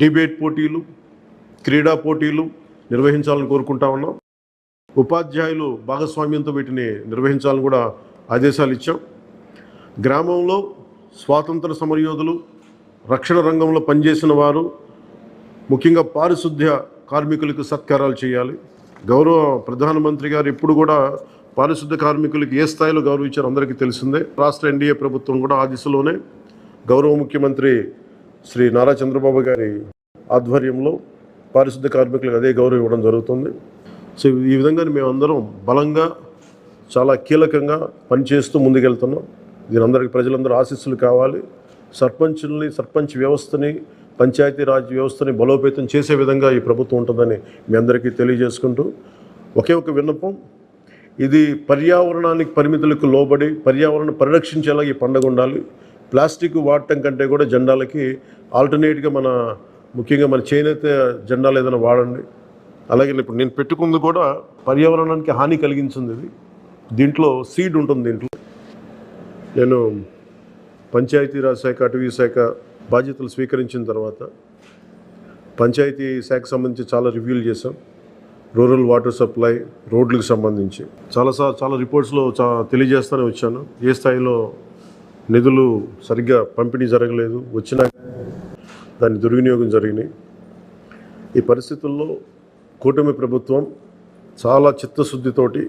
Debate పోటీలు క్రీడా పోటీలు నిర్వహించాలని కోరుకుంటా ఉన్నాం. ఉపాధ్యాయులు భాగస్వామ్యంతో వీటిని నిర్వహించాలని కూడా ఆదేశాలు ఇచ్చాం. గ్రామంలో స్వాతంత్ర సమరయోధులు రక్షణ రంగంలో పనిచేసిన వారు ముఖ్యంగా పారిశుద్ధ్య కార్మికులకు సత్కారాలు చేయాలి. గౌరవ ప్రధానమంత్రి గారు ఇప్పుడు కూడా పారిశుద్ధ్య కార్మికులకు ఏ స్థాయిలో గౌరవించారో అందరికీ తెలిసిందే. రాష్ట్ర ఎన్డీఏ ప్రభుత్వం కూడా ఆ దిశలోనే గౌరవ ముఖ్యమంత్రి శ్రీ నారా చంద్రబాబు గారి ఆధ్వర్యంలో పారిశుద్ధ్య కార్మికులకు అదే గౌరవం ఇవ్వడం జరుగుతుంది. సో ఈ విధంగా మేమందరం బలంగా చాలా కీలకంగా పనిచేస్తూ ముందుకెళ్తున్నాం. దీని అందరికీ ప్రజలందరూ ఆశీస్సులు కావాలి. సర్పంచుల్ని సర్పంచ్ వ్యవస్థని పంచాయతీరాజ్ వ్యవస్థని బలోపేతం చేసే విధంగా ఈ ప్రభుత్వం ఉంటుందని మీ అందరికీ తెలియజేసుకుంటూ ఒకే ఒక విన్నపం. ఇది పర్యావరణానికి పరిమితులకు లోబడి పర్యావరణం పరిరక్షించేలా ఈ పండుగ ఉండాలి. ప్లాస్టిక్ వాడటం కంటే కూడా జెండాలకి ఆల్టర్నేట్గా మన ముఖ్యంగా మన చేనేత జెండాలు ఏదైనా వాడండి. అలాగే ఇప్పుడు నేను పెట్టుకుంది కూడా పర్యావరణానికి హాని కలిగించింది ఇది. దీంట్లో సీడ్ ఉంటుంది దీంట్లో. నేను పంచాయతీరాజ్ శాఖ అటవీ శాఖ బాధ్యతలు స్వీకరించిన తర్వాత పంచాయతీ శాఖకు సంబంధించి చాలా రివ్యూలు చేశాం. రూరల్ వాటర్ సప్లై రోడ్లకు సంబంధించి. చాలాసార్లు చాలా రిపోర్ట్స్లో చా తెలియజేస్తూనే వచ్చాను. ఏ స్థాయిలో నిధులు సరిగ్గా పంపిణీ జరగలేదు. వచ్చిన దాని దుర్వినియోగం జరిగినాయి. ఈ పరిస్థితుల్లో కూటమి ప్రభుత్వం చాలా చిత్తశుద్ధితోటి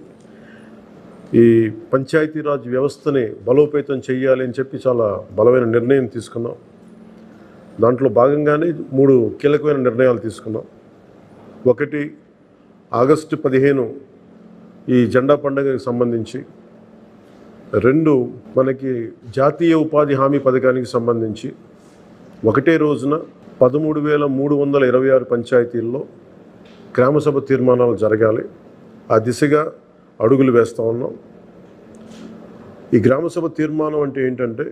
ఈ పంచాయతీరాజ్ వ్యవస్థని బలోపేతం చేయాలి అని చెప్పి చాలా బలమైన నిర్ణయం తీసుకున్నాం. దాంట్లో భాగంగానే మూడు కీలకమైన నిర్ణయాలు తీసుకున్నాం. ఒకటి ఆగస్టు పదిహేను ఈ జెండా పండుగకి సంబంధించి రెండు మనకి జాతీయ ఉపాధి హామీ పథకానికి సంబంధించి ఒకటే రోజున పదమూడు వేల మూడు వందల ఇరవై ఆరు పంచాయతీల్లో గ్రామసభ తీర్మానాలు జరగాలి. ఆ దిశగా అడుగులు వేస్తూ ఉన్నాం. ఈ గ్రామసభ తీర్మానం అంటే ఏంటంటే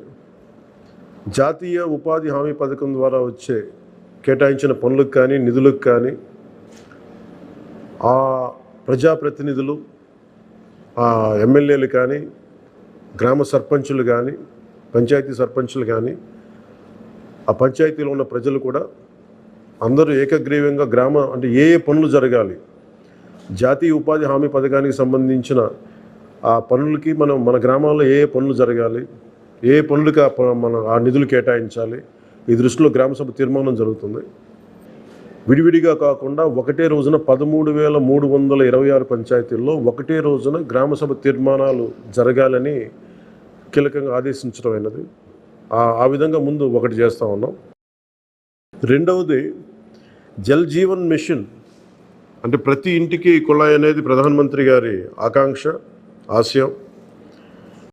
జాతీయ ఉపాధి హామీ పథకం ద్వారా వచ్చే కేటాయించిన పనులకు కానీ నిధులకు కానీ ఆ ప్రజాప్రతినిధులు ఆ ఎమ్మెల్యేలు కానీ గ్రామ సర్పంచులు కానీ పంచాయతీ సర్పంచులు కానీ ఆ పంచాయతీలో ఉన్న ప్రజలు కూడా అందరూ ఏకగ్రీవంగా గ్రామ అంటే ఏ ఏ పనులు జరగాలి జాతీయ ఉపాధి హామీ పథకానికి సంబంధించిన ఆ పనులకి మనం మన గ్రామాల్లో ఏ ఏ పనులు జరగాలి ఏ పనులకి ఆ ఆ నిధులు కేటాయించాలి ఈ దృష్టిలో గ్రామసభ తీర్మానం జరుగుతుంది. విడివిడిగా కాకుండా ఒకటే రోజున పదమూడు వేల మూడు వందల ఇరవై ఆరు పంచాయతీల్లో ఒకటే రోజున గ్రామసభ తీర్మానాలు జరగాలని కీలకంగా ఆదేశించడం అయినది. ఆ విధంగా ముందు ఒకటి చేస్తూ ఉన్నాం. రెండవది జల్ జీవన్ మిషన్ అంటే ప్రతి ఇంటికి కుళాయి అనేది ప్రధానమంత్రి గారి ఆకాంక్ష ఆశయం.